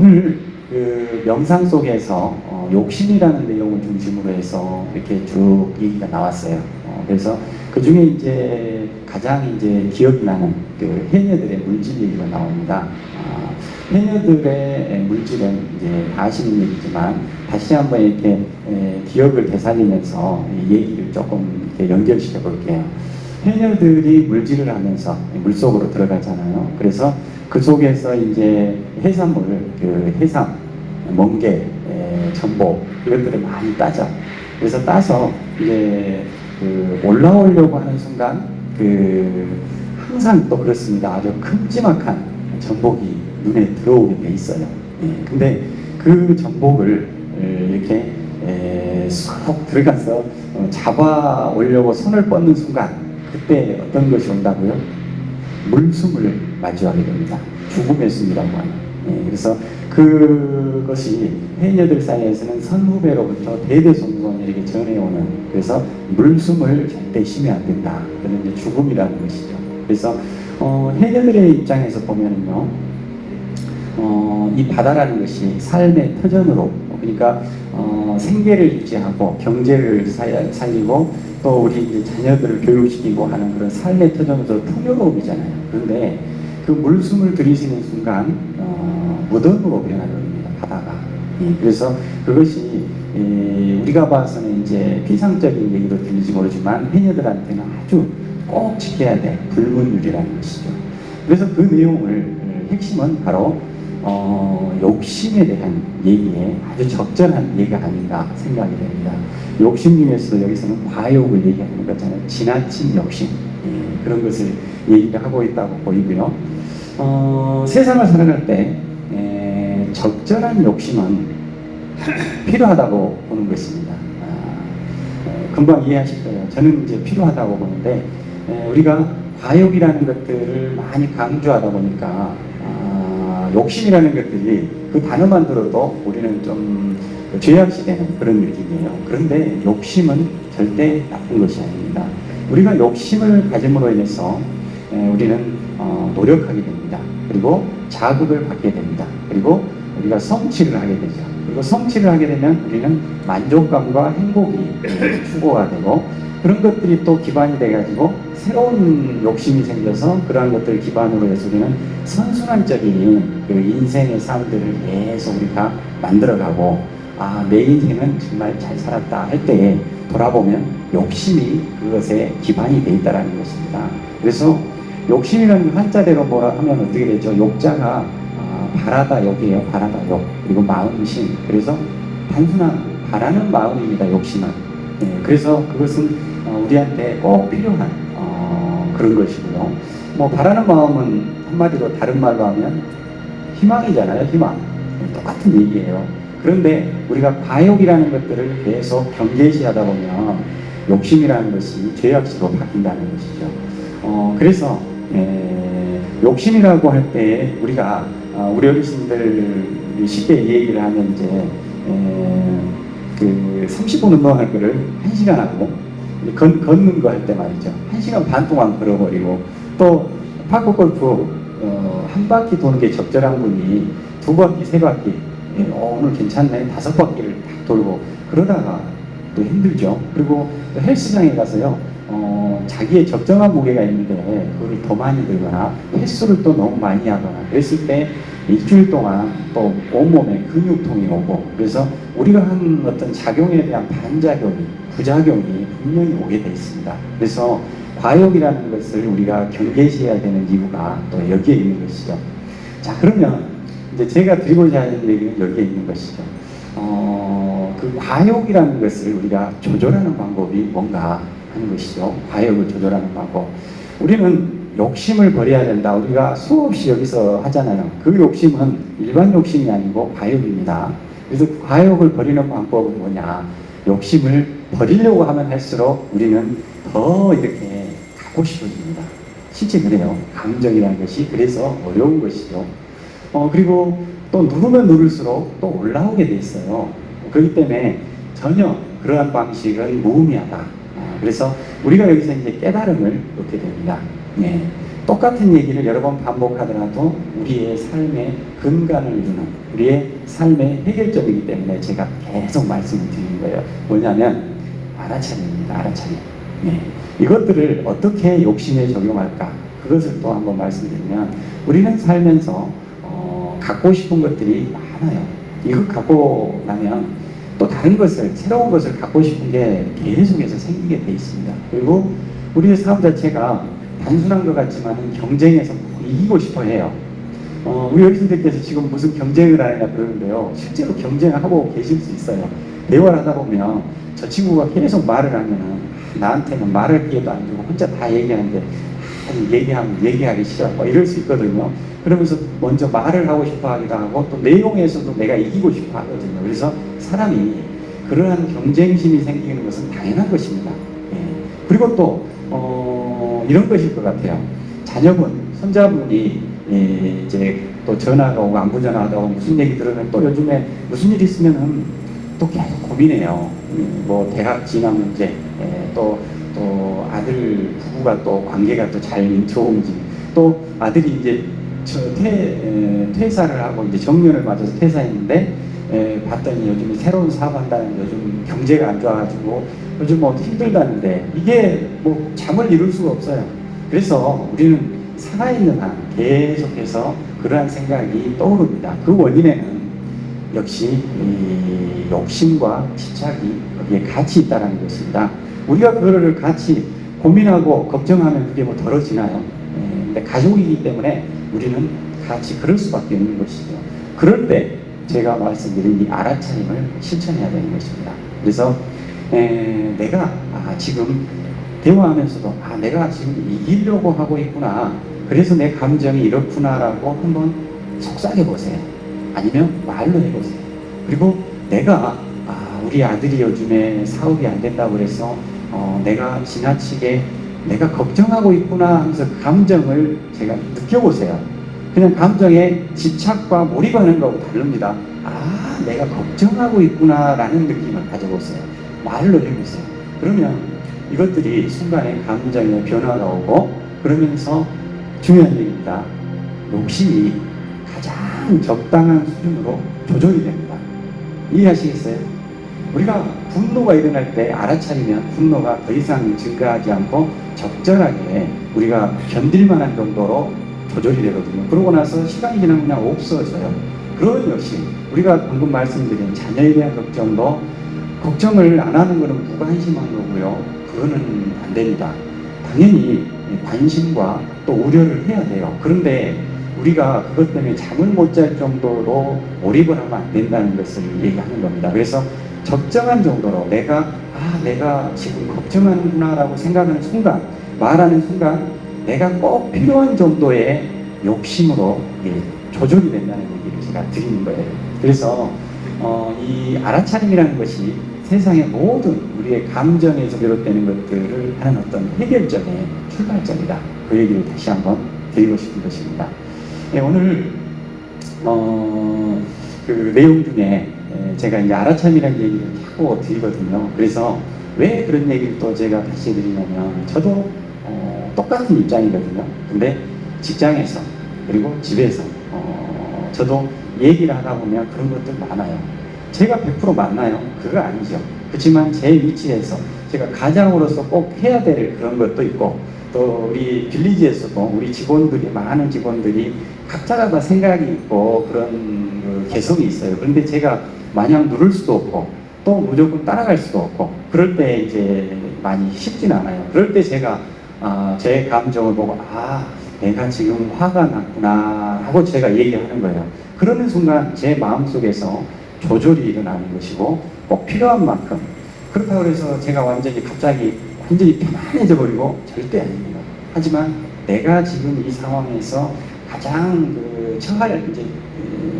오늘 그 명상 속에서 어, 욕심이라는 내용을 중심으로 해서 이렇게 쭉 얘기가 나왔어요. 어, 그래서 그 중에 이제 가장 이제 기억이 나는 그 해녀들의 물질 얘기가 나옵니다. 아, 해녀들의 물질은 이제 다 아시는 얘기지만 다시 한번 이렇게 에, 기억을 되살리면서 이 얘기를 조금 연결시켜 볼게요. 해녀들이 물질을 하면서 물속으로 들어가잖아요. 그래서 그 속에서 이제 해산물, 그 해삼, 멍게, 에, 전복 이것들을 많이 따죠. 그래서 따서 이제 그 올라오려고 하는 순간 그 항상 또 그렇습니다. 아주 큼지막한 전복이 눈에 들어오게 돼 있어요. 예, 근데 그 전복을 에, 이렇게 에, 쏙 들어가서 어, 잡아 오려고 손을 뻗는 순간 그때 어떤 것이 온다고요? 물숨을 마주하게 됩니다. 죽음의 숨이라고 하는. 예, 그래서 그것이 해녀들 사이에서는 선후배로부터 대대손손에게 전해오는 그래서 물숨을 절대 쉬면 안 된다. 그는 죽음이라는 것이죠. 그래서 어, 해녀들의 입장에서 보면은요, 어, 이 바다라는 것이 삶의 터전으로 그러니까 어, 생계를 유지하고 경제를 살- 살리고 또 우리 이제 자녀들을 교육시키고 하는 그런 삶의 터전으로 풍요로움이잖아요. 그런데 그 물숨을 들이시는 순간 어, 무덤으로 변화됩니다. 바다가. 예, 그래서 그것이 예, 우리가 봐서는 이제 피상적인 얘기로 들리지 모르지만 해녀들한테는 아주 꼭 지켜야 될 불문율이라는 것이죠. 그래서 그 내용을 음, 핵심은 바로 어, 욕심에 대한 얘기에 아주 적절한 얘기가 아닌가 생각이 됩니다. 욕심 중에서도 여기서는 과욕을 얘기하는 거잖아요. 지나친 욕심. 예, 그런 것을 얘기를 하고 있다고 보이고요. 어, 세상을 살아갈 때 에, 적절한 욕심은 필요하다고 보는 것입니다. 아, 어, 금방 이해하실 거예요. 저는 이제 필요하다고 보는데 에, 우리가 과욕이라는 것들을 많이 강조하다 보니까 아, 욕심이라는 것들이 그 단어만 들어도 우리는 좀 죄악시되는 그런 느낌이에요. 그런데 욕심은 절대 나쁜 것이 아닙니다. 우리가 욕심을 가짐으로 인해서 에, 우리는 어, 노력하게 됩니다. 그리고 자극을 받게 됩니다. 그리고 우리가 성취를 하게 되죠. 그리고 성취를 하게 되면 우리는 만족감과 행복이 에, 추구가 되고 그런 것들이 또 기반이 돼가지고 새로운 욕심이 생겨서 그러한 것들을 기반으로 해서 우리는 선순환적인 그 인생의 삶들을 계속 우리가 만들어가고 아, 내 인생은 정말 잘 살았다 할 때에 돌아보면 욕심이 그것에 기반이 돼 있다라는 것입니다. 그래서 욕심이라는 한자대로 뭐라 하면 어떻게 되죠? 욕자가 아, 바라다 욕이에요. 바라다 욕. 그리고 마음심. 그래서 단순한 바라는 마음입니다. 욕심은. 예, 그래서 그것은 어, 우리한테 꼭 필요한 어, 그런 것이고요. 뭐 바라는 마음은 한마디로 다른 말로 하면 희망이잖아요. 희망. 예, 똑같은 얘기예요. 그런데 우리가 과욕이라는 것들을 계속 경계시하다 보면 욕심이라는 것이 죄악시로 바뀐다는 것이죠. 어, 그래서 에, 욕심이라고 할 때 우리가 어, 우리 어르신들 쉽게 얘기를 하면 이제 에, 그 30분 운동할 거를 1시간 하고 건, 걷는 거 할 때 말이죠. 1시간 반 동안 걸어버리고 또 파크 골프 어, 한 바퀴 도는 게 적절한 분이 두 바퀴, 세 바퀴 예, 어, 오늘 괜찮네 다섯 바퀴를 딱 돌고 그러다가 또 힘들죠. 그리고 또 헬스장에 가서요. 어, 자기의 적정한 무게가 있는데 그걸 더 많이 들거나 횟수를 또 너무 많이 하거나 그랬을 때 일주일 동안 또 온몸에 근육통이 오고 그래서 우리가 한 어떤 작용에 대한 반작용이 부작용이 분명히 오게 돼 있습니다. 그래서 과욕이라는 것을 우리가 경계시해야 되는 이유가 또 여기에 있는 것이죠. 자 그러면 이제 제가 드리고자 하는 얘기는 여기에 있는 것이죠. 어, 그 과욕이라는 것을 우리가 조절하는 방법이 뭔가 하는 것이죠. 과욕을 조절하는 방법. 우리는 욕심을 버려야 된다. 우리가 수없이 여기서 하잖아요. 그 욕심은 일반 욕심이 아니고 과욕입니다. 그래서 과욕을 버리는 방법은 뭐냐? 욕심을 버리려고 하면 할수록 우리는 더 이렇게 갖고 싶어집니다. 실제 그래요. 감정이라는 것이 그래서 어려운 것이죠. 어, 그리고 또 누르면 누를수록 또 올라오게 돼 있어요. 그렇기 때문에 전혀 그러한 방식은 무의미하다. 아, 그래서 우리가 여기서 이제 깨달음을 얻게 됩니다. 네. 똑같은 얘기를 여러 번 반복하더라도 우리의 삶의 근간을 이루는 우리의 삶의 해결점이기 때문에 제가 계속 말씀을 드리는 거예요. 뭐냐면 알아차림입니다. 알아차림. 네. 이것들을 어떻게 욕심에 적용할까? 그것을 또 한번 말씀드리면 우리는 살면서 어, 갖고 싶은 것들이 많아요. 이거 갖고 나면 또 다른 것을 새로운 것을 갖고 싶은 게 계속해서 생기게 돼 있습니다. 그리고 우리의 삶 자체가 단순한 것 같지만 경쟁에서 이기고 싶어 해요. 어, 우리 어르신들께서 지금 무슨 경쟁을 하느냐 그러는데요. 실제로 경쟁하고 계실 수 있어요. 대화를 하다 보면 저 친구가 계속 말을 하면은 나한테는 말할 기회도 안 주고 혼자 다 얘기하는데 아니, 얘기하면 얘기하기 싫어. 뭐 이럴 수 있거든요. 그러면서 먼저 말을 하고 싶어 하기도 하고 또 내용에서도 내가 이기고 싶어 하거든요. 그래서 사람이 그러한 경쟁심이 생기는 것은 당연한 것입니다. 예. 그리고 또, 어, 이런 것일 것 같아요. 자녀분, 손자분이 예, 이제 또 전화가 오고 안부 전화가 오고 무슨 얘기 들으면 또 요즘에 무슨 일 있으면은 또 계속 고민해요. 음, 뭐 대학 진학 문제, 예, 또, 또 아들 부부가 또 관계가 또 잘 좋은지, 또 아들이 이제 저 퇴, 에, 퇴사를 하고 이제 정년을 맞아서 퇴사했는데 에, 봤더니 요즘에 새로운 사업한다는 요즘 경제가 안 좋아가지고 요즘 뭐 힘들다는데 이게 뭐 잠을 이룰 수가 없어요. 그래서 우리는 살아있는 한 계속해서 그러한 생각이 떠오릅니다. 그 원인에는 역시 이 욕심과 집착이 거기에 같이 있다는 것입니다. 우리가 그거를 같이 고민하고 걱정하면 그게 뭐 덜어지나요? 예, 근데 가족이기 때문에 우리는 같이 그럴 수밖에 없는 것이죠. 그럴 때 제가 말씀드린 이 알아차림을 실천해야 되는 것입니다. 그래서 에, 내가 아, 지금 대화하면서도 아 내가 지금 이기려고 하고 있구나. 그래서 내 감정이 이렇구나라고 한번 속삭여 보세요. 아니면 말로 해보세요. 그리고 내가 아, 우리 아들이 요즘에 사업이 안 된다고 그래서 어, 내가 지나치게 내가 걱정하고 있구나 하면서 그 감정을 제가 느껴보세요. 그냥 감정에 집착과 몰입하는 거하고 다릅니다. 아, 내가 걱정하고 있구나라는 느낌을 가져보세요. 말로 해보세요. 그러면 이것들이 순간에 감정의 변화가 오고 그러면서 중요한 얘기입니다. 욕심이 가장 적당한 수준으로 조절이 됩니다. 이해하시겠어요? 우리가 분노가 일어날 때 알아차리면 분노가 더 이상 증가하지 않고 적절하게 우리가 견딜 만한 정도로 조절이 되거든요. 그러고 나서 시간이 지나면 그냥 없어져요. 그런 역시 우리가 방금 말씀드린 자녀에 대한 걱정도 걱정을 안 하는 것은 무관심한 거고요. 그거는 안 됩니다. 당연히 관심과 또 우려를 해야 돼요. 그런데 우리가 그것 때문에 잠을 못 잘 정도로 몰입을 하면 안 된다는 것을 얘기하는 겁니다. 그래서 적정한 정도로 내가 아 내가 지금 걱정하는구나라고 생각하는 순간 말하는 순간 내가 꼭 필요한 정도의 욕심으로 조절이 된다는 얘기를 제가 드리는 거예요. 그래서 어, 이 알아차림이라는 것이 세상의 모든 우리의 감정에서 비롯되는 것들을 하는 어떤 해결점의 출발점이다. 그 얘기를 다시 한번 드리고 싶은 것입니다. 네, 오늘 어, 그 내용 중에 에, 제가 이제 알아참이라는 얘기를 자꾸 드리거든요. 그래서 왜 그런 얘기를 또 제가 다시 드리냐면 저도 어, 똑같은 입장이거든요. 근데 직장에서 그리고 집에서 어, 저도 얘기를 하다 보면 그런 것들 많아요. 제가 100% 맞나요? 그거 아니죠. 그렇지만 제 위치에서 제가 가장으로서 꼭 해야 될 그런 것도 있고 또 우리 빌리지에서도 우리 직원들이 많은 직원들이 각자가 다 생각이 있고 그런 그 개성이 있어요. 그런데 제가 마냥 누를 수도 없고 또 무조건 따라갈 수도 없고 그럴 때 이제 많이 쉽진 않아요. 그럴 때 제가 아, 제 감정을 보고 아 내가 지금 화가 났구나 하고 제가 얘기하는 거예요. 그러는 순간 제 마음속에서 조절이 일어나는 것이고 꼭 필요한 만큼 그렇다고 해서 제가 완전히 갑자기 완전히 편안해져 버리고 절대 아닙니다. 하지만 내가 지금 이 상황에서 가장 그 처할 이제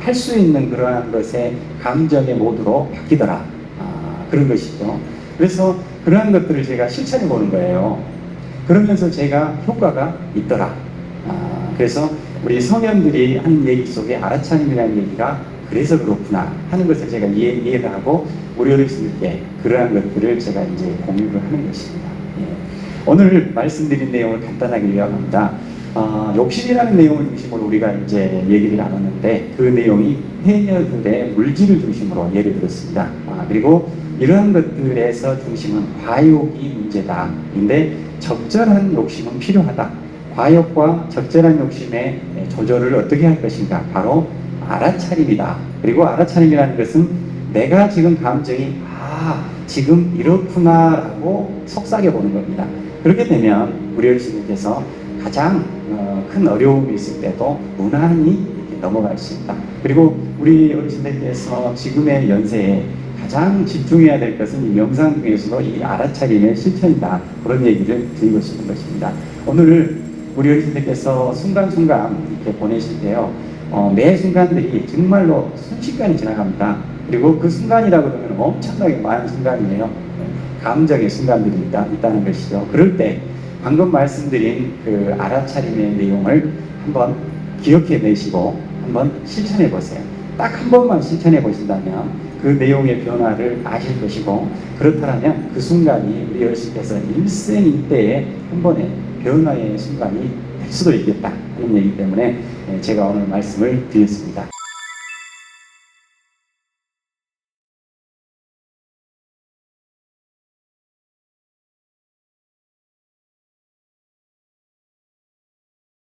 할 수 있는 그러한 것에 감정의 모드로 바뀌더라 아, 그런 것이죠. 그래서 그러한 것들을 제가 실천해 보는 거예요. 그러면서 제가 효과가 있더라. 아, 그래서 우리 성현들이 하는 얘기 속에 알아차림이라는 얘기가 그래서 그렇구나 하는 것을 제가 이해, 이해를 하고 우리 어르신들께 그러한 것들을 제가 이제 공유를 하는 것입니다. 예. 오늘 말씀드린 내용을 간단하게 요약합니다. 어, 욕심이라는 내용을 중심으로 우리가 이제 얘기를 나눴는데 그 내용이 해녀들의 물질을 중심으로 예를 들었습니다. 아, 그리고 이러한 것들에서 중심은 과욕이 문제다. 근데 적절한 욕심은 필요하다. 과욕과 적절한 욕심의 조절을 어떻게 할 것인가? 바로 알아차림이다. 그리고 알아차림이라는 것은 내가 지금 감정이 아 지금 이렇구나라고 속삭여 보는 겁니다. 그렇게 되면 우리 어르신께서 가장 어, 큰 어려움이 있을 때도 무난히 넘어갈 수 있다. 그리고 우리 어르신들께서 지금의 연세에 가장 집중해야 될 것은 이 명상 중에서도 이 알아차림의 실천이다. 그런 얘기를 드리고 싶은 것입니다. 오늘 우리 어르신들께서 순간순간 이렇게 보내실 때요. 어, 매 순간들이 정말로 순식간에 지나갑니다. 그리고 그 순간이라고 하면 엄청나게 많은 순간이에요. 감정의 순간들이 있다, 있다는 것이죠. 그럴 때 방금 말씀드린 그 알아차림의 내용을 한번 기억해 내시고 한번 실천해 보세요. 딱 한 번만 실천해 보신다면 그 내용의 변화를 아실 것이고 그렇다면 그 순간이 우리 어르신께서 일생 일대의 한 번의 변화의 순간이 될 수도 있겠다. 그런 얘기 때문에 제가 오늘 말씀을 드렸습니다.